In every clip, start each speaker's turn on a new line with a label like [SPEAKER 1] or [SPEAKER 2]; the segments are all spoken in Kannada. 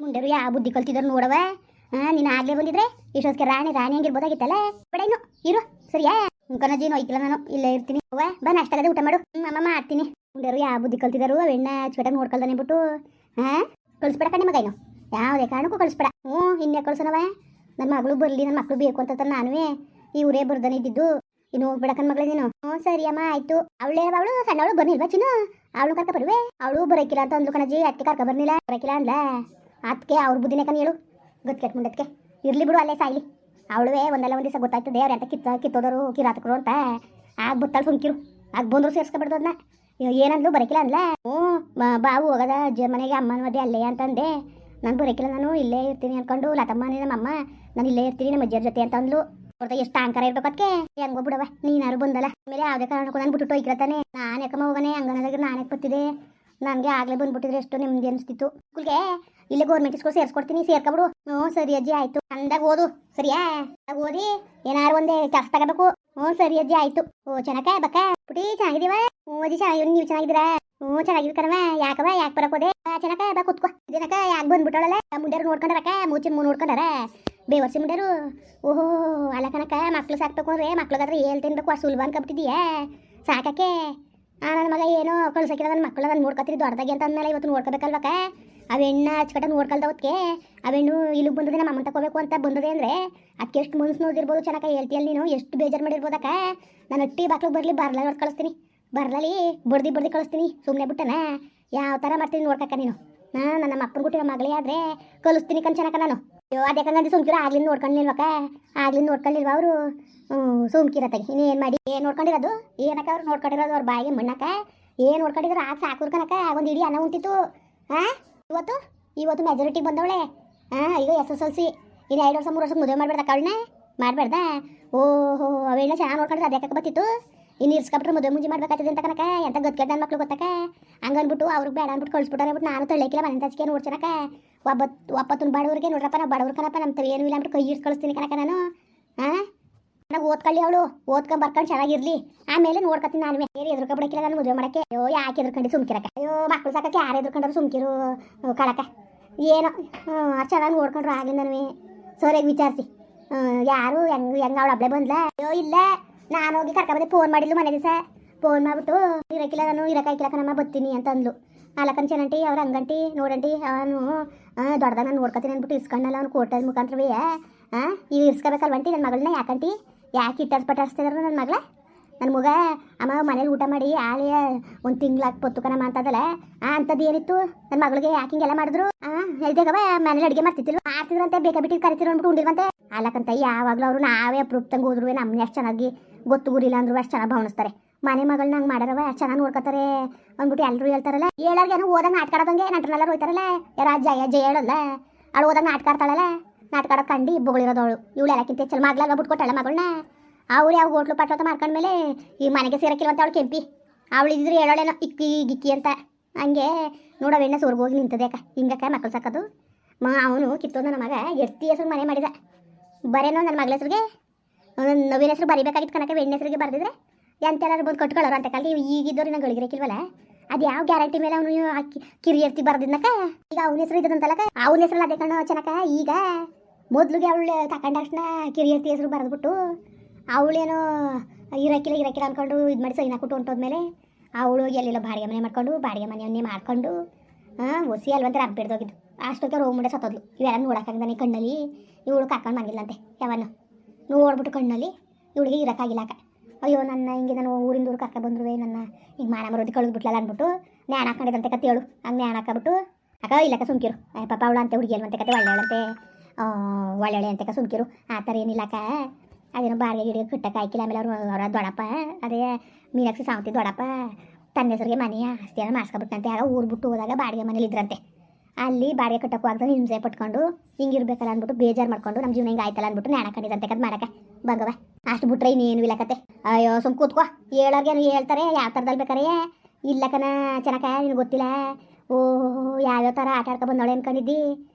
[SPEAKER 1] ಮುಂಡೆರು ಯಾವ ಬುದ್ಧಿ ಕಲ್ತಿದ್ರು ನೋಡವ ನೀನು ಆಗ್ಲೇ ಬಂದಿದ್ರೆ ಇಷ್ಟೊತ್ತಿಗೆ ರಾಣಿ ರಾಣಿ ಹಂಗಿರ್ಬೋದಾಗಿತ್ತಲ್ಲ ಬೇಡ ಇನ್ನು ಇರು, ಸರಿಯಾ? ಕನಜಿ ಐತಿಲ್ಲ ನಾನು, ಇಲ್ಲೇ ಇರ್ತೀನಿ. ಅವ್ವ, ಬಾ ಊಟ ಮಾಡು. ಅಮ್ಮ ಮಾಡ್ತೀನಿ ಮುಂಡೆರು ಯಾವ ಬುದ್ಧಿ ಕಲ್ತಿದ್ರು ಅವೆಣ್ಣ ಅಚ್ಚುಕಟ್ಟಾಗಿ ನೋಡ್ಕೊಳ್ದಾನೆ ಬಿಟ್ಟು. ಹಾ ಕಳ್ಸ್ಬೇಡ ಕಣ್ಣೆ ಮಗ ಇನ್ನು ಯಾವುದೇ ಕಾರಣಕ್ಕೂ ಕಳಿಸ್ಬೇಡ. ಹ್ಞೂ, ಇನ್ನೇ ಕಳ್ಸನವ ನನ್ನ ಮಗಳು ಬರಲಿ ನನ್ನ ಮಕ್ಳು ಬೇಕು ಅಂತ ನಾನುವೇ. ಈ ಊರೇ ಬರ್ದಾನೆ ಇದ್ದಿದ್ದು. ಇನ್ನು ಹೋಗ್ಬೇಡ ಕಣ್ ಮಗಳೇ ನೀನು. ಹ್ಞೂ, ಸರಿ, ಅಮ್ಮ, ಆಯ್ತು. ಅವಳೇ ಅವಳು ಸಣ್ಣವಳು ಬರ್ನಿಲ್ವಾ ಚಿನ್ನು? ಅವಳು ಕರ್ಕ ಬರುವೆ ಅವಳು ಬರಕಿಲ್ಲ ಅಂತ ಅಂದ್ಲು ಕಣಜಿ ಅಟ್ಟಿ ಕರ್ಕ ಬರ್ನಿಲ್ಲ ಬರಕಿಲ್ಲ ಅಂದ್ಲ? ಅದಕ್ಕೆ ಅವ್ರ ಬುದ್ಧಿನೇ ಕಣ್ ಹೇಳು. ಗತ್ಕೆಟ್ ಮುಂದಕ್ಕೆ ಇರ್ಲಿ ಬಿಡು ಅಲ್ಲೇ ಸಾಯ್ಲಿ. ಅವಳುವೆ ಒಂದಲ್ಲ ಒಂದು ದಿವಸ ಗೊತ್ತಾಯ್ತದೆ, ಅವ್ರು ಎಂತ ಕಿತ್ತ ಕಿತ್ತೋದರು, ಕಿರಾತಕರು ಅಂತ. ಆಗ ಬತ್ತಾಳು ಸುಮ್ಕಿರು. ಆಗ ಬಂದ್ರು ಸೇರಿಸ್ಕೊಬಿಡ್ದು ಅದನ್ನ ಏನಂದ್ಲು? ಬರಕಿಲ್ಲ ಅಂದ್ಲ. ಹ್ಞೂ ಬಾವು ಹೋಗದ ಮನೆಗೆ ಅಮ್ಮನ ಮದುವೆ ಅಲ್ಲೇ ಅಂತಂದೆ ನಾನು ಬರಕಿಲ್ಲ ನಾನು, ಇಲ್ಲೇ ಇರ್ತೀನಿ ಅನ್ಕೊಂಡು ಲತಮ್ಮ ನಮ್ಮಮ್ಮ. ನಾನು ಇಲ್ಲೇ ಇರ್ತೀನಿ, ನಮ್ಮ ಅಜ್ಜಿಯರ ಜೊತೆ ಅಂತ ಅಂದ್ಲು. ಅವ್ರದ್ದು ಎಷ್ಟು ಅಂಕರ ಇರ್ಬೇಕು ಅದಕ್ಕೆ ಹೆಂಗೋ ಬಿಡವ ನೀನಾರು ಬಂದಲ್ಲ. ಆಮೇಲೆ ಯಾವುದೇ ಕಾರಣಕ್ಕೂ ನಾನು ಬಿಟ್ಟು ಹೋಗಿರತಾನೆ ನಾನು ಯಾಕಮ್ಮ ಹೋಗನೆ ಹಂಗನದಾಗ ನಾನು ಯಾಕೆ ಬತ್ತಿದೆ ನನಗೆ ಆಗಲೇ ಬಂದ್ಬಿಟ್ಟಿದ್ರೆ ಎಷ್ಟು ನೆಮ್ಮದಿ ಅನಿಸ್ತಿತ್ತು. ಸ್ಕೂಲ್ಗೆ ಇಲ್ಲೇ ಗೌರ್ಮೆಂಟ್ ಸ್ಕೂಲ್ ಸೇರ್ಸ್ಕೊಡ್ತೀನಿ, ಸೇರ್ಕೊಬಿಡು. ಹ್ಞೂ, ಸರಿ ಅಜ್ಜಿ, ಆಯ್ತು. ಅಂದಾಗ ಓದು, ಸರಿಯಾ? ಓದಿ, ಏನಾರು ಒಂದೇ ಕೆಲಸ ತಗೋಬೇಕು. ಹ್ಞೂ, ಸರಿ ಅಜ್ಜಿ, ಆಯ್ತು. ಓ ಚೆನ್ನಕ ಬಕ್ಕ. ಪುಟಿ ಚೆನ್ನಾಗಿದೀವ ಹ್ಞೂ, ಅಜ್ಜಿ ಚೆನ್ನಾಗಿ ನೀವು ಚೆನ್ನಾಗಿದ್ದೀರಾ? ಹ್ಞೂ ಚೆನ್ನಾಗಿವಿ ಕಣವ ಯಾಕವ ಯಾಕೆ ಬರಕೋದೆ ಚೆನ್ನಕ ಬಾ, ಕುತ್ಕೋ. ಇದನಕ ಯಾಕೆ ಬಂದ್ಬಿಟ್ಟಳಲ್ಲ ಮುಂಡ್ಯಾರು ನೋಡ್ಕೊಂಡಾರಕ್ಕ ಮೂಚಿನ ಮೂ ನೋಡ್ಕೊಂಡಾರ? ಬೇವರ್ಸಿ ಮುಂಡ್ಯಾರು? ಓಹೋ, ಅಲ್ಲ ಕಣಕ ಮಕ್ಳು ಸಾಕ್ಬೇಕು ಅಂದ್ರೆ ಮಕ್ಳಿಗಾದ್ರೆ ಏಲ್ ತಿನ್ಬೇಕು? ಸುಲಭ ಅನ್ಕೊಬಿಟ್ಟಿದೀಯಾ ಸಾಕಕ್ಕೆ? ಆ ನನ್ನ ಮಗ ಏನೋ ಕಳ್ಸಕ್ಕಿಲ್ಲ ನನ್ನ ಮಕ್ಕಳು ನಾನು ನೋಡ್ಕೊತೀರಿ, ದೊಡ್ಡದಾಗಿ ಅಂತ ಇವತ್ತು ನೋಡ್ಕೋಬೇಕಲ್ವಕ್ಕ? ಅವೆಣ್ಣ ಹಚ್ಕಟ ನೋಡ್ಕಲ್ದ ಅವತ್ತೆ ಅವೆಣ್ಣು ಇಲ್ಲಿಗೆ ಬಂದದೆ ನಮ್ಮ ಅಮ್ಮನ ತಗೋಬೇಕು ಅಂತ ಬಂದದೆ ಅಂದರೆ ಅದಕ್ಕೆ ಎಷ್ಟು ಮನ್ಸು ನೋಡಿರ್ಬೋದು ಚೆನ್ನಾಗಿ ಹೇಳ್ತೀಯಲ್ಲ ನೀನು, ಎಷ್ಟು ಬೇಜಾರು ಮಾಡಿರ್ಬೋದಕ್ಕ ನಾನು ಅಟ್ಟಿ ಬಾಕ್ಲಿಗೆ ಬರಲಿ ಬರ್ಲ ಹೊಡ್ ಕಳಿಸ್ತೀನಿ. ಬರ್ಲಲ್ಲಿ ಬಡ್ದು ಬಡ್ದು ಕಳಿಸ್ತೀನಿ ಸುಮ್ಮನೆ ಬಿಟ್ಟನ. ಯಾವ ಥರ ಮಾಡ್ತೀನಿ ನೋಡ್ಕಕ್ಕ ನೀನು. ನಾ ನನ್ನ ಅಪ್ಪನ ಗುಟ್ಟಿನ ಮಗಳೇ ಆದರೆ ಕಲಿಸ್ತೀನಿ ಕಣ್ ಚೆನ್ನಾಗ ನಾನು. ಅಯ್ಯೋ ಅದ್ಯಾಕಂಗಂದು ಸುಮ್ಕಿರ ಆಗ್ಲಿಂದ ನೋಡ್ಕೊಂಡಿಲ್ವಕ್ಕ ಆಗ್ಲಿಂದ ನೋಡ್ಕೊಂಡಿಲ್ವ ಅವರು? ಸುಮ್ಕಿರತ್ತಾಗಿ ಇನ್ನೇನು ಮಾಡಿ? ಏನು ನೋಡ್ಕೊಂಡಿರೋದು? ಏನಕ್ಕ ಅವ್ರು ನೋಡ್ಕೊಂಡಿರೋದು ಅವ್ರ ಬಾಯಿಗೆ ಮಣ್ಣಕ್ಕ? ಏನು ನೋಡ್ಕೊಂಡಿದ್ರು? ಆಗ ಸಾಕುರ್ ಕನಕ ಒಂದು ಇಡೀ ಅನ್ನ ಉಂಟಿತ್ತು. ಹಾಂ? ಇವತ್ತು? ಇವತ್ತು ಮೆಜಾರಿಟಿ ಬಂದವಳೆ? ಹಾಂ ಈಗ ಎಸ್ ಎಸ್ ಎಲ್ ಸಿ. ಇನ್ನು ಎರಡು ವರ್ಷ, ಮೂರು ವರ್ಷ ಮದುವೆ ಮಾಡಬೇಡ್ದ ಅವಳನ್ನ ಮಾಡಬೇಡ್ದ? ಓಹೋ ಅವೆಲ್ಲ ಚೆನ್ನಾಗಿ ನೋಡ್ಕೊಂಡ್ರೆ ಅದಕ್ಕೆ ಬತ್ತಿತ್ತು ಇನ್ನು ಇರ್ಸ್ಕೊಬಿಟ್ರೆ ಮದುವೆ ಮುಂಜಿ ಮಾಡ್ಬೇಕಾಗ್ತದೆ ಅಂತ ಕನಕ ಎಂತ ಗೊತ್ತಿದ್ದ ನನ್ನ ಮಕ್ಳು ಗೊತ್ತಕ ಅಂದ್ಬಿಟ್ಟು ಅವ್ರಿಗೆ ಬೇಡ ಅಂದ್ಬಿಟ್ಟು ಕಳಿಸ್ಬಿಟ್ಟಾರೆ ಬಿಟ್ಟು ನಾನು ತಳ್ಳಕಿಲ್ಲ ಮನೆ ತಚ್ಕೆ ನೋಡ್ಚನಕ ಒಬ್ಬತ್ತು ಒಪ್ಪತ್ತು ಬಡವ್ರಿಗೆ ನೋಡ್ರಪ್ಪ, ನಾವು ಬಡವ್ರ ಕನಪ್ಪ ನಮ್ಮ ಏನು ಇಲ್ಲ ಅಂದ್ಬಿಟ್ಟು ಕೈ ಇರ್ಸ್ ಕಳಿಸ್ತೀನಿ ಕನಕ ನಾನು. ಹಾಂ ನಾವು ಓದ್ಕೊಳ್ಳಿ ಅವಳು ಓದ್ಕೊಂಡ್ ಬರ್ಕೊಂಡು ಚೆನ್ನಾಗಿರ್ಲಿ. ಆಮೇಲೆ ನೋಡ್ಕೊತೀನಿ ನಾನು ಬೇರೆ ಎದುರ್ಕೊಬಿಡಕ್ಕಿಲ್ಲ ನಾನು ಮದುವೆ ಮಾಡಕ್ಕೆ. ಅಯ್ಯೋ, ಯಾಕೆ ಎದುರ್ಕೊಂಡು ಸುಮ್ಕಿರಕ ಅಯ್ಯೋ, ಮಕ್ಳು ಸಾಕಕ್ಕೆ ಯಾರು ಎದುರ್ಕೊಂಡ್ರು ಸುಮ್ಕಿರು ಕಳಕ. ಏನೋ ಅಷ್ಟು ಚೆನ್ನಾಗಿ ನೋಡ್ಕೊಂಡ್ರು ಆಗಲಿ ನನಗೆ ಸರಿಯಾಗಿ ವಿಚಾರಿಸಿ. ಯಾರು ಹೆಂಗ್, ಹೆಂಗ ಅವಳು ಅಬ್ಳೆ ಬಂದ್ಲ? ಅಯ್ಯೋ, ಇಲ್ಲ. ನಾನು ಹೋಗಿ ಕರ್ಕೊಂಬಂದೆ ಫೋನ್ ಮಾಡಿದ್ಲು ಮನೆ ದಿವಸ. ಫೋನ್ ಮಾಡ್ಬಿಟ್ಟು, ಇರಕ್ಕಿಲ್ಲ ನಾನು ಇರಕ್ಕಾಯ್ಕಿಲ್ಲ ಕಣಮ್ಮ ಬರ್ತೀನಿ ಅಂತ ಅಂದ್ಲು ಅಲ್ಲಕ್ಕನ್ ಚೆನ್ನಂಟಿ ಅವ್ರ ಹಂಗಂಟಿ ನೋಡಂಟಿ, ಅವನು ದೊಡ್ಡದಾಗ ನಾನು ನೋಡ್ಕೊತೀನಿ ಅಂದ್ಬಿಟ್ಟು ಇಸ್ಕೊಂಡಲ್ಲ ಅವ್ನು ಕೋಟದ ಮುಖಾಂತರವೇ ಹಾಂ ಈಗ ಇಸ್ಕೋಬೇಕಲ್ವಂಟಿ ನನ್ನ ಮಗಳನ್ನ ಯಾಕಂಟಿ? ಯಾಕೆ ಇಟ್ಟಾಸ್ ಪಟ್ಟಾಡ್ಸ್ತಿದಾರ ನನ್ನ ಮಗಳ? ನನ್ನ ಮಗ ಅಮ್ಮ ಮನೇಲಿ ಊಟ ಮಾಡಿ ಆಳೆ ಒಂದು ತಿಂಗ್ಳಾಕ್ ಪೊತ್ತು ಕಣಮ್ಮ ಅಂತದಲ್ಲ ಆ ಅಂಥದ್ದು ಏನಿತ್ತು? ನನ್ನ ಮಗಳಿಗೆ ಯಾಕೆ ಹಿಂಗೆಲ್ಲ ಮಾಡಿದ್ರು? ಹೇಳ್ದೇಗವ ಮನೇಲಿ ಅಡುಗೆ ಮಾಡ್ತಿದ್ರು ಮಾಡ್ತಿದ್ರಂತೆ ಬೇಕಾ ಬಿಟ್ಟಿದ್ದು ಕರಿತಿರು ಅಂದ್ಬಿಟ್ಟು ಉಂಡಿಲ್ವಂತೆ. ಅಲ್ಲಕ್ಕಂತ ಯಾವಾಗಲೂ ಅವರು ನಾವೇ ಅಪ್ರೂಪ್ ತಂಗ ಹೋದ್ರು ನಮ್ಮನ್ನ ಎಷ್ಟು ಚೆನ್ನಾಗಿ ಗೊತ್ತು ಗುರಿಲ್ಲ ಅಂದ್ರು ಅಷ್ಟು ಚೆನ್ನಾಗಿ ಭಾವನಿಸ್ತಾರೆ. ಮನೆ ಮಗಳನ್ನ ಹಂಗೆ ಮಾಡ್ಯಾರವ, ಅಷ್ಟು ಚೆನ್ನಾಗಿ ನೋಡ್ಕೊತಾರೆ ಅಂದ್ಬಿಟ್ಟು ಎಲ್ಲರೂ ಹೇಳ್ತಾರಲ್ಲ ಹೇಳೋರ್ಗೆ ಏನು ಓದಂಗೆ ಆಡೋದಂಗೆ ನಂಟ್ರನ್ನೆಲ್ಲ ಹೋಯ್ತಾರಲ್ಲ ಯಾರ ಜಯ ಹೇಳಲ್ಲ, ಅವಳು ಓದಂಗೆ ನಾಟಕ ಆಡ್ತಾಳಲ್ಲ. ನಾಟಕ ಆಡೋದು ಕಂಡು ಅವಳು ಇವಳು ಎಲ್ಲಕ್ಕಿಂತ ಹೆಚ್ಚು ಮಗ್ಲಾಗ ಬಿಟ್ಕೊಟ್ಟಲ್ಲ ಮಗಳನ್ನ ಅವ್ರು ಯಾವ ಹೋಟ್ಲು ಮಾಡ್ಕೊಂಡ ಮಾಡ್ಕೊಂಡ್ಮೇಲೆ ಈ ಮನೆಗೆ ಸೇರಕ್ಕಿಲ್ವಂತ ಅವಳು ಕೆಂಪಿ. ಅವಳು ಇದ್ರೆ ಹೇಳೋಳೇನೋ ಇಕ್ಕಿ ಗಿಕ್ಕಿ ಅಂತ. ಹಂಗೆ ನೋಡವೆಣ್ಣ ಸೋರ್ಗೆ ಹೋಗಿ ನಿಂತದೆ ಅಕ್ಕ. ಹಿಂಗಕ್ಕ ಮಕ್ಕಳು ಸಾಕದು. ಮ, ಅವನು ಕಿತ್ತೋದು ನನ್ನ ಮಗ ಎತ್ತಿ ಹೆಸರು ಮನೆ ಮಾಡಿದ. ಬರೇನೋ ನನ್ನ ಮಗಳ ಹೆಸ್ರಿಗೆ? ನವೀನ ಹೆಸರು ಬರಿಬೇಕಾಗಿತ್ತು ಕನಕ ಬೆಣ್ಣೆ ಹೆಸರಿಗೆ ಬರೆದಿದ್ರೆ ಎಂತೆಲ್ಲಾರು ಬಂದು ಕಟ್ಕೊಳ್ಳೋರು ಅಂತ. ಕಾಲಿ ಈಗಿದ್ದವ್ರು ನಂಗೆ ಗಳಿಗಿರಕ್ಕಿಲ್ವಲ್ಲ ಅದು ಯಾವ ಗ್ಯಾರಂಟಿ ಮೇಲೆ ಅವನು ಕಿರಿಯರ್ತಿ ಬರ್ದಿದ್ನಕ ಈಗ ಅವನ ಹೆಸರು ಇದ್ದದಂತಲ್ಲಕ ಅವನ ಹೆಸರಲ್ಲಿ ಅದೇ ಕಣ್ಣು ಚೆನ್ನಕ ಈಗ ಮೊದ್ಲಿಗೆ ಅವಳು ತಕೊಂಡ ತಕ್ಷಣ ಕಿರಿಯರ್ತಿ ಹೆಸರು ಬರೆದ್ಬಿಟ್ಟು ಅವಳೇನೋ ಇರಕ್ಕಿಲ್ಲ ಇರಕ್ಕಿಲ್ಲ ಅನ್ಕೊಂಡು ಇದು ಮಾಡಿ ಸೈನ್ ಹಾಕ್ಬಿಟ್ಟು ಹೊಂಟೋದ್ಮೇಲೆ ಅವಳು ಎಲ್ಲಿಲ್ಲ ಬಾಡಿಗೆ ಮನೆ ಮಾಡ್ಕೊಂಡು, ಬಾಡಿಗೆ ಮನೆಯನ್ನೇ ಮಾಡ್ಕೊಂಡು ಹಾಂ ಒಸಿ ಅಲ್ವಂತ ರಬ್ಬ ಹಿಡ್ದೋಗಿದ್ದು ಅಷ್ಟೊತ್ತಿಗೆ ರೋಮ್ ಮುಂಡೆ ಸತ್ತೋದ್ಲು. ಇವೆಲ್ಲ ನೋಡೋಕ್ಕಾಗ್ದಾನೆ ಕಣ್ಣಲ್ಲಿ, ಇವಳು ಕಾಕೊಂಡು ಬಂದಿಲ್ಲಂತೆ ಯಾವನು ನೋಡ್ಬಿಟ್ಟು ಕಣ್ಣಲ್ಲಿ, ಇವಳಿಗೆ ಇರೋಕ್ಕಾಗಿಲ್ಲ ಅಯ್ಯೋ, ನನ್ನ ಹಿಂಗೆ ನಾನು ಊರಿಂದ ಊರು ಕರ್ಕ ಬಂದ್ರು ನನ್ನ ಹಿಂಗೆ ಮಾನ ಮರೋದಿ ಕಳೆದ್ಬಿಟ್ಲಲ್ಲ ಅಂದ್ಬಿಟ್ಟು, ನ್ಯಾಣ ಹಾಕೊಂಡಿದಂತೆ ಕತೆ ಹೇಳು. ಹಂಗೆ ನ್ಯಾಣ ಹಾಕಬಿಟ್ಟು ಅಕ್ಕ, ಇಲ್ಲಕ್ಕ ಸುಮ್ಕಿರು. ಪಾಪ ಅವಳು ಅಂತ, ಹುಡುಗಿ ಅಲ್ವಂತೆ ಕತೆ ಒಳ್ಳೆಯಳಂತೆ ಒಳ್ಳೆಳೆ ಅಂತ ಸುಮ್ಕಿರು. ಆ ಥರ ಏನಿಲ್ಲಕ್ಕ ಅದೇನೋ ಬಾಡಿಗೆ ಗಿಡ ಕಟ್ಟಕ್ಕೆ ಆಯ್ಕಿಲ್ಲ ಆಮೇಲೆ ಅವ್ರು, ಅವರ ದೊಡ್ಡಪ್ಪ, ಅದೇ ಮೀನಾಕ್ಷಿ ಸಾವಂತಿ ದೊಡಪ್ಪ ತನ್ನ ಹೆಸರಿಗೆ ಮನೆಯ ಆಸ್ತಿಯನ್ನು ಮಾಡಿಸ್ಕೊಬಿಟ್ಟಂತೆ ಆಗ ಊರು ಬಿಟ್ಟು ಹೋದಾಗ ಬಾಡಿಗೆ ಮನೇಲಿ ಇದ್ರಂತೆ. ಅಲ್ಲಿ ಬಾಡಿಗೆ ಕಟ್ಟಕ್ಕೂ ಆಗ್ತದೆ ಹಿಂಸೆ ಪಟ್ಕೊಂಡು ಹಿಂಗಿರ್ಬೇಕಲ್ಲ ಅಂದ್ಬಿಟ್ಟು ಬೇಜಾರು ಮಾಡ್ಕೊಂಡು ನಮ್ಮ ಜೀವನ ಹಿಂಗೆ ಆಯ್ತಲ್ಲ ಅಂದ್ಬಿಟ್ಟು ನ್ಯಾಣ ಕಂಡಿದಂತೆ ಕದ್ ಮಾಡಕ್ಕೆ. ಬಂಗವ ಅಷ್ಟು ಬಿಟ್ರೆ ಇನ್ನೇನು ಇಲ್ಲ ಅಯ್ಯೋ ಸುಮ್ ಕೂತ್ಕೋ. ಹೇಳೋರ್ಗೇನು ಹೇಳ್ತಾರೆ, ಯಾವ ಥರದಲ್ಲಿ ಬೇಕಾರೆ. ಇಲ್ಲಕನ ಚೆನ್ನಾಕ ನಿನಗೆ ಗೊತ್ತಿಲ್ಲ. ಓ, ಯಾವ್ಯಾವ ಥರ ಆಟ ಆಡ್ಕೊ ಬಂದವಳೆ ಅನ್ಕೊಂಡಿದ್ದಿ.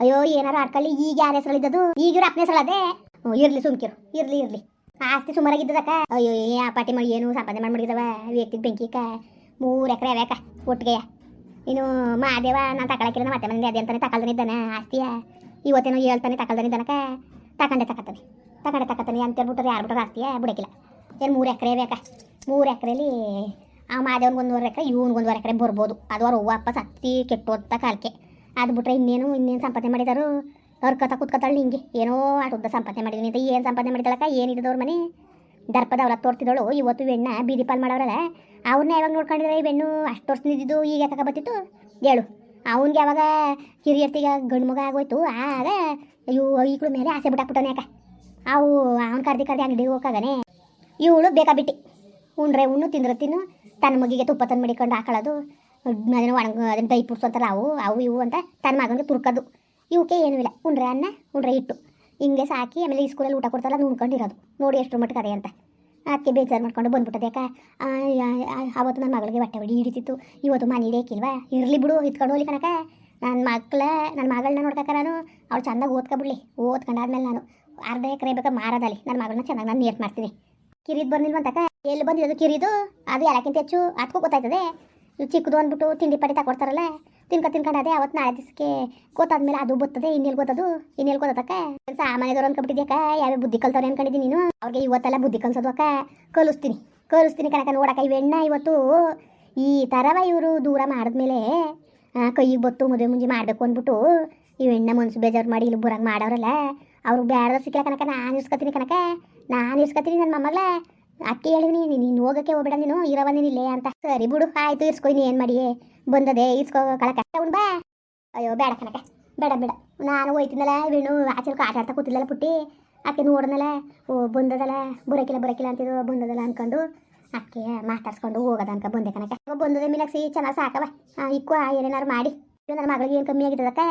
[SPEAKER 1] ಅಯ್ಯೋ, ಏನಾರು ಆಡ್ಕೊಳ್ಳಿ. ಈಗ ಯಾರ ಹೆಸರಲ್ಲಿದ್ದದು? ಈಗಿರೋ ಅಪ್ಪನ ಹೆಸರಲ್ಲದೆ? ಇರಲಿ ಇರ್ಲಿ ಸುಮ್ಕಿರು ಇರ್ಲಿ ಇರ್ಲಿ. ಆಸ್ತಿ ಸುಮಾರಾಗಿದ್ದದಕ್ಕ. ಅಯ್ಯೋ, ಏ, ಆ ಪಾಟಿ ಮಾಡಿ ಏನು ಸಂಪಾದನೆ ಮಾಡಿ ವ್ಯಕ್ತಿಗೆ ಬೆಂಕಿಕ ಮೂರು ಎಕರೆ ಅವ್ಯಾಕ ಒಟ್ಟಿಗೆ ಇನ್ನು ಮಾದೇವ, ನಾನು ತಗೊಳಕಿಲ್ಲ ಮತ್ತೆ ಮನೆಯಲ್ಲಿ ಮನೆ ಅದೇ ಅಂತಾನೆ ತಗೊಳ್ದನಿದ್ದಾನೆ ಆಸ್ತಿಯ? ಇವತ್ತೇನೋ ಹೇಳ್ತಾನೆ ತಗೊಳ್ದನಿದ್ದಾನಕ ತಗೊಂಡೆ ತಗೊತಾನೆ ತಗೊಂಡೆ ತಗೊತಾನೆ ಅಂತ ಹೇಳ್ಬಿಟ್ರೆ ಯಾರು ಬಿಟ್ಟರೆ ಆಸ್ತಿಯ? ಬಿಡಕಿಲ್ಲ. ಏನು ಮೂರು ಎಕರೆ ಬೇಕಾ? ಮೂರು ಎಕರೆಲಿ ಆ ಮಾದೇವನ್ಗೆ ಒಂದೂವರೆ ಎಕರೆ, ಇವ್ನಿಗೆ ಒಂದೂವರೆ ಎಕರೆ ಬರ್ಬೋದು. ಅದು ಅವ್ರ ಅವ್ವ ಅಪ್ಪ ಸತ್ತಿ ಕೆಟ್ಟೋದ ಕಾಲಕ್ಕೆ. ಅದು ಬಿಟ್ರೆ ಇನ್ನೇನು ಇನ್ನೇನು ಸಂಪಾದನೆ ಮಾಡಿದಾರು? ಕಥ ಕುತ್ಕತಾಳೆ ಹಿಂಗೆ. ಏನೋ ಅಟುದ್ದ ಸಂಪಾದನೆ ಮಾಡಿದೀನಿ ಅಂತ ಏನು ಸಂಪಾದನೆ ಮಾಡಿದಾಳಕ್ಕ? ಏನಿದ್ದವ್ರ ಮನೆ? ದರ್ಪದ ಅವ್ರ ತೋರ್ತಿದ್ದಳು ಇವತ್ತು ಹೆಣ್ಣ ಬೀದಿಪಾಲ್ ಪಾಲ್ ಮಾಡವ್ರಲ್ಲ ಅವ್ರನ್ನ ಯಾವಾಗ ನೋಡ್ಕೊಂಡಿದ್ರೆ ಈ ಬೆಣ್ಣು ಅಷ್ಟು ತೋರಿಸ್ತಿದ್ದು ಈಗ ಯಾಕೆ ಬತ್ತಿತ್ತು ಹೇಳು. ಅವನಿಗೆ ಯಾವಾಗ ಹಿರಿಯರ್ತಿಗೆ ಗಂಡು ಮಗ ಆಗೋಯ್ತು, ಆಗ ಇವು ಈಕಳು ಮೇಲೆ ಆಸೆ ಬಿಟ್ಟಾಕ್ಬಿಟ್ಟವನೆ ಯಾಕೆ? ಅವು ಅವ್ನು ಕರ್ದಿ ಕರ್ದಿ ಅಂಗಡಿಗೆ ಹೋಗಾಗನೆ ಇವಳು ಬೇಕಾ ಬಿಟ್ಟಿ. ಉಂಡ್ರೆ ಉಣ್ಣು, ತಿಂದ್ರೆ ತಿನ್ನು, ತನ್ನ ಮಗಿಗೆ ತುಪ್ಪ ತಂದು ಮಡಿಕೊಂಡು ಹಾಕೊಳ್ಳೋದು ಅದನ್ನು ಒಣಗ, ಅದನ್ನು ದೈ ಪುಡ್ಸೋಂತಾರ ಅವು ಅವು ಇವು ಅಂತ ತನ್ನ ಮಗನಿಗೆ ತುರ್ಕೋದು. ಇವಕ್ಕೆ ಏನೂ ಇಲ್ಲ. ಉಂಡ್ರೆ ಅನ್ನ, ಉಂಡ್ರೆ ಇಟ್ಟು ಹಿಂಗೆ ಸಾಕಿ ಆಮೇಲೆ ಈ ಸ್ಕೂಲಲ್ಲಿ ಊಟ ಕೊಡ್ತಾರಲ್ಲ, ಅದು ಉಣ್ಕೊಂಡಿರೋದು. ನೋಡಿ ಎಷ್ಟು ಮಟ್ಟಿಗೆ ಅದೇ ಅಂತ. ಅದಕ್ಕೆ ಬೇಜಾರು ಮಾಡ್ಕೊಂಡು ಬಂದ್ಬಿಟ್ಟದೆ. ಯಾಕೆ ಆವತ್ತು ನನ್ನ ಮಗಳಿಗೆ ಹೊಟ್ಟೆ ಹೊಡಿ ಹಿಡಿತಿತ್ತು. ಇವತ್ತು ಮನೆ ಹಿಡಿಯಕ್ಕಿಲ್ವಾ ಇರಲಿ ಬಿಡು, ಇತ್ಕೊಂಡು ಹೋಗ್ಲಿ ಕಣಕ ನನ್ನ ಮಕ್ಕಳ ನನ್ನ ಮಗಳನ್ನ ನೋಡ್ಕಕ್ಕ ನಾನು. ಅವಳು ಚೆಂದಾಗಿ ಓದ್ಕೊಬಿಡ್ಲಿ. ಓದ್ಕೊಂಡಾದ್ಮೇಲೆ ನಾನು ಅರ್ಧ ಎಕರೆ ಬೇಕಾ ಮಾರೋದಲ್ಲಿ ನನ್ನ ಮಗಳನ್ನ ಚೆನ್ನಾಗಿ ನಾನು ನೀಟ್ ಮಾಡ್ತೀನಿ. ಕಿರಿದು ಬಂದಿಲ್ವಂತಕ ಎಲ್ಲಿ ಬಂದಿರೋದು ಕಿರಿದು? ಅದು ಎಲ್ಲಕ್ಕಿಂತ ಹೆಚ್ಚು? ಅದಕ್ಕೂ ಗೊತ್ತಾಯ್ತದೆ. ಚಿಕ್ಕದು ಅಂದ್ಬಿಟ್ಟು ತಿಂಡಿ ಪಡಿ ತಗೊಡ್ತಾರಲ್ಲ ತಿನ್ಕೊ ತಿನ್ಕೊಂಡು ಅದೇ ಅವತ್ತು ನಾಳೆ ದಿವಸಕ್ಕೆ ಗೊತ್ತಾದ್ಮೇಲೆ ಅದು ಬತ್ತದೆ ಇನ್ನೆಲ್ಲಿ ಗೊತ್ತದು ಇನ್ನೆಲ್ಲಿ ಗೊತ್ತಕ್ಕ ಸಾಮಾನ್ಯದವ್ರು ಅನ್ಕೊಬಿಟ್ಟಿದ್ಯಾಕ ಯಾವ ಬುದ್ಧಿ ಕಲ್ತವ್ರೆ ಅನ್ಕೊಂಡಿದ್ದೀನಿ ನೀನು? ಅವ್ರಿಗೆ ಇವತ್ತೆಲ್ಲ ಬುದ್ಧಿ ಕಲ್ಸೋದು ಅಕ್ಕ. ಕಲಿಸ್ತೀನಿ ಕಲಿಸ್ತೀನಿ ಕಣಕ ನೋಡಕ್ಕ, ಇವೆಣ್ಣ ಇವತ್ತು ಈ ಥರವ ಇವರು ದೂರ ಮಾಡಿದ್ಮೇಲೆ ಕೈಗೆ ಬತ್ತು, ಮದುವೆ ಮುಂಜಿ ಮಾಡಬೇಕು ಅಂದ್ಬಿಟ್ಟು ಇವೆಣ್ಣ ಮನ್ಸು ಬೇಜಾರು ಮಾಡಿ ಇಲ್ಲಿ ಬರಂಗೆ ಮಾಡೋರಲ್ಲ ಅವ್ರಿಗೆ ಬೇಡದ ಸಿಕ್ಕಿಲ್ಲ ಕನಕ ನಾನು ಇಸ್ಕೊತೀನಿ ಕನಕ ನಾನು ಇಸ್ಕೊತೀನಿ ನನ್ನ ಮೊಮ್ಮಗಳ. ಅಕ್ಕಿ ಹೇಳಿವ್ನಿ ನೀನು ಹೋಗಕ್ಕೆ ಹೋಗ್ಬೇಡ ನೀನು, ಇರವ ನೀನು ಇಲ್ಲೇ ಅಂತ. ಸರಿ ಬಿಡು, ಆಯ್ತು ಇರ್ಸ್ಕೊಯ್ ನೀ ಏನು ಮಾಡಿ ಬಂದದೆ ಇಸ್ಕೋ ಕಳಕ ಉಣ್ ಬಾ. ಅಯ್ಯೋ, ಬೇಡ ಕನಕ ಬೇಡ ಬೇಡ. ನಾನು ಹೋಯ್ತಿದ್ದಲ್ಲ ವೀಣು ಆಚೆಲ್ಕ ಆಟ ಆಡ್ತಾ ಕೂತಿದ್ದಲ್ಲ ಪುಟ್ಟಿ. ಅಕ್ಕೆ ನೋಡ್ದಲ್ಲ ಓ, ಬಂದದಲ್ಲ, ಬುರಕಿಲ್ಲ ಬುರಕಿಲ್ಲ ಅಂತಿದ್ರು ಬಂದದಲ್ಲ ಅನ್ಕೊಂಡು ಅಕ್ಕೆ ಮಾತಾಡ್ಸ್ಕೊಂಡು ಹೋಗೋದ ಅನ್ಕ ಬಂದೆ ಕನಕ ಬಂದದೆ ಸಿ ಚೆನ್ನಾಗಿ ಸಾಕವ. ಇಕ್ಕು ಏನೇನಾರು ಮಾಡಿ. ನನ್ನ ಮಗಳಿಗೆ ಏನು ಕಮ್ಮಿ ಆಗಿದ್ದದಕ್ಕ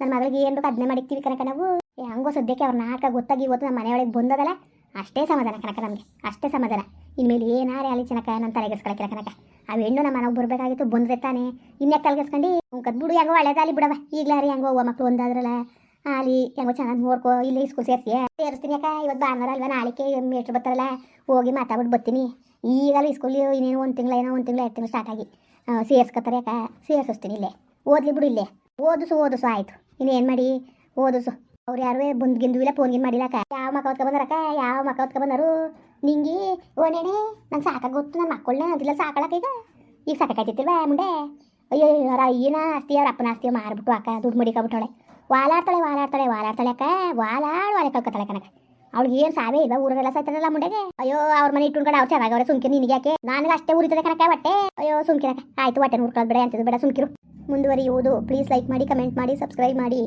[SPEAKER 1] ನನ್ನ ಮಗಳಿಗೆ ಏನು ಬೇಕು ಅದನ್ನೇ ಮಾಡಿಕ್ತೀವಿ ಕನಕ ನಾವು. ಹೆಂಗೋ ಸದ್ಯಕ್ಕೆ ಅವ್ರ ನಾಲ್ಕ ಗೊತ್ತಾಗಿ ಇವತ್ತು ನಮ್ಮ ಮನೆಯೊಳಗೆ ಬಂದದಲ್ಲ. ಅಷ್ಟೇ ಸಮಾಧಾನ ಕನಕ ನಮಗೆ. ಅಷ್ಟೇ ಸಮಾಧಾನ. ಇನ್ಮೇಲೆ ಏನಾರೇ ಅಲ್ಲಿ ಚೆನ್ನಕ ನನ್ನ ತಲೆಗೆಸ್ಕೊಳಕಿಲ್ಲ ಕನಕ ಆ ಹೆಣ್ಣು ನಮ್ಮ ಮನೆಗೆ ಬರಬೇಕಾಗಿತ್ತು, ಬಂದ್ರೆ ಇನ್ನೇ ಇನ್ನ್ಯಾಕೆ ತಲೆಗೆಸ್ಕೊಂಡು? ಕದ್ಬಿಡು ಹೆಂಗೋ ಹಳೆದಾಲಿ ಬಿಡವ ಈಗಲಾರಿ ಹೆಂಗೋ ಹೋಗೋ ಮಕ್ಳು ಒಂದಾದ್ರಲ್ಲ. ಅಲ್ಲಿ ಹೆಂಗೋ ಚೆನ್ನಾಗಿ ನೋಡ್ಕೋ, ಇಲ್ಲಿ ಸ್ಕೂಲ್ ಸೇರಿಸಿ ಸೇರಿಸ್ತೀನಿ ಅಕ್ಕ ಇವತ್ತು ಭಾನುವಾರ ಅಲ್ವಾ ನಾಳೆಗೆ ಮೀಟ್ರ್ ಬರ್ತಾರಲ್ಲ, ಹೋಗಿ ಮಾತಾಡ್ಬಿಟ್ಟು ಬರ್ತೀನಿ. ಈಗಲೂ ಸ್ಕೂಲ್ ಇನ್ನೇನು ಒಂದು ತಿಂಗಳ, ಏನೋ ಒಂದು ತಿಂಗಳ, ಎರಡು ತಿಂಗಳು ಸ್ಟಾರ್ಟ್ ಆಗಿ. ಸೇರ್ಸ್ಕೊತಾರೆ ಅಕ್ಕ ಸೇರಿಸ್ತೀನಿ ಇಲ್ಲೇ. ಓದ್ಲಿ ಬಿಡು ಇಲ್ಲೇ. ಓದಿಸು ಓದಿಸು, ಆಯಿತು. ಇನ್ನೇನು ಮಾಡಿ? ಓದಿಸು. ಅವ್ರು ಯಾರು ಬಂದ್ಗಿಂದು ಇಲ್ಲ ಫೋನ್ಗಿನ್ ಮಾಡಿಲ್ಲ ಅಕ್ಕ. ಯಾವ ಮಕ್ಕ ಹೊತ್ಕ ಬಂದಾರಕ್ಕ ಯಾವ ಮಕ್ಕ ಹೊತ್ಕ ಬಂದರು? ನಿಂಗಿ ಓಣೆಣೆ ನಂಗೆ ಸಾಕಾಗ ಗೊತ್ತು ನನ್ನ ಮಕ್ಕಳನ್ನ ಅದಿಲ್ಲ ಸಾಕಳಕ್ಕ ಈಗ. ಈಗ ಸಾಕಾಯ್ತಿತ್ತಿಲ್ವ ಮುಂದೆ? ಅಯ್ಯೋ ಅವ್ರ ಅಯ್ಯನ ಆಸ್ತಿ, ಅವ್ರ ಅಪ್ಪನ ಆಸ್ತಿ ಮಾರ್ಬಿಟ್ಟು ಅಕ್ಕ, ದುಡ್ಡು ಮಡಿಕೊಬಿಟ್ಟವಳೆ. ವಾಲಾಡ್ತಾಳೆ ವಾಲಾಡ್ತಾಳೆ ವಾಲಾಡ್ತಾಳೆ ಅಕ್ಕ ವಾಲಾಡ್ ವಾಲೆ ಕಳ್ಕೊತಾಳೆ ಕನಕ ಅವ್ಳಿಗೆ ಏನು ಸಾವೇ ಇಲ್ಲ ಊರಲ್ಲೆಲ್ಲ ಸಾಯ್ತಾರಲ್ಲ ಮುಂಡೆಗೆ ಅಯ್ಯೋ, ಅವ್ರ ಮನೆ ಇಟ್ಕೊಂಡು ಅವ್ರು ಚೆನ್ನಾಗವ್ರೆ ಸುಮ್ಕಿರು ನಿನಗೆ ಯಾಕೆ ನನಗೆ ಅಷ್ಟೇ ಉರಿತದೆ ಕನಕ ಬಟ್ಟೆ ಅಯ್ಯೋ ಸುಮ್ಕಿರಕ್ಕ ಆಯ್ತು ಹೊಟ್ಟೆ ಉರ್ಕೊಳ್ಳೋದು ಬೇಡ ಅಂತಿದ್ದು ಬೇಡ, ಸುಮ್ಕಿರು. ಮುಂದುವರಿಯುವುದು. ಪ್ಲೀಸ್ ಲೈಕ್ ಮಾಡಿ ಕಮೆಂಟ್ ಮಾಡಿ ಸಬ್ಸ್ಕ್ರೈಬ್ ಮಾಡಿ.